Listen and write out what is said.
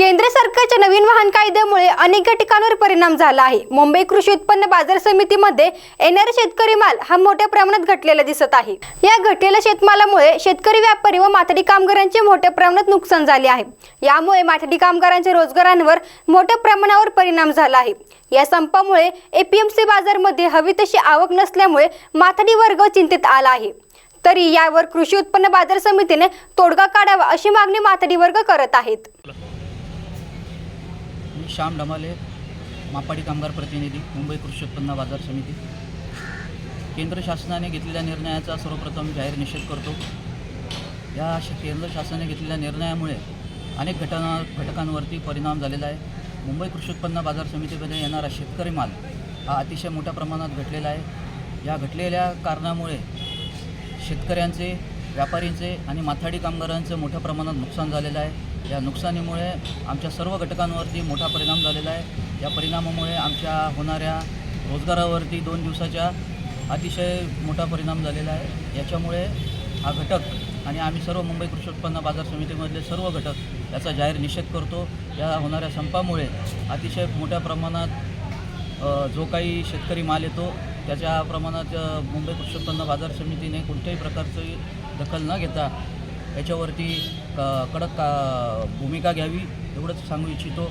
केंद्र सरकारच्या नवीन वाहन कायद्यामुळे अनेक ठिकाणावर परिणाम झाला आहे. मुंबई कृषी उत्पन्न बाजार समितीमध्ये येणारा शेतकरी माल हा मोठ्या प्रमाणात घटलेला दिसत आहे. या घटलेल्या शेतमालामुळे शेतकरी व्यापारी व माथाडी कामगारांचे मोठ्या प्रमाणात नुकसान झाले आहे. यामुळे माथाडी कामगारांच्या रोजगारांवर मोठ्या प्रमाणावर परिणाम झाला आहे. या संपामुळे एपीएमसी बाजारमध्ये हवी तशी आवक नसल्यामुळे माथाडी वर्ग चिंतेत आला आहे. तरी यावर कृषी उत्पन्न बाजार समितीने तोडगा काढावा अशी मागणी माथाडी वर्ग करत आहेत. श्याम ढमाले मापाडी कामगार प्रतिनिधी मुंबई कृषी उत्पन्न बाजार समिती. केंद्र शासनाने घेतलेल्या निर्णयाचा सर्वप्रथम जाहीर निषेध करतो. या केंद्र शासनाने घेतलेल्या निर्णयामुळे अनेक घटना घटकांवरती परिणाम झालेला आहे. मुंबई कृषी उत्पन्न बाजार समितीमध्ये येणारा शेतकरी माल हा अतिशय मोठ्या प्रमाणात घटलेला आहे. या घटलेल्या कारणामुळे शेतकऱ्यांचे व्यापारींचे आणि माथाडी कामगारांचं मोठ्या प्रमाणात नुकसान झालेलं आहे. या नुकसानीमुळे आमच्या सर्व घटकांवरती मोठा परिणाम झालेला आहे. या परिणामामुळे आमच्या होणाऱ्या रोजगारावरती दोन दिवसाच्या अतिशय मोठा परिणाम झालेला आहे. याच्यामुळे हा घटक आणि आम्ही सर्व मुंबई कृषी उत्पन्न बाजार समितीमधले सर्व घटक याचा जाहीर निषेध करतो. या होणाऱ्या संपामुळे अतिशय मोठ्या प्रमाणात जो काही शेतकरी माल येतो त्याच्या प्रमाणात मुंबई कृषी उत्पन्न बाजार समितीने कोणत्याही प्रकारची दखल न घेता याच्यावरती क कडक का भूमिका घ्यावी एवढंच सांगू इच्छितो.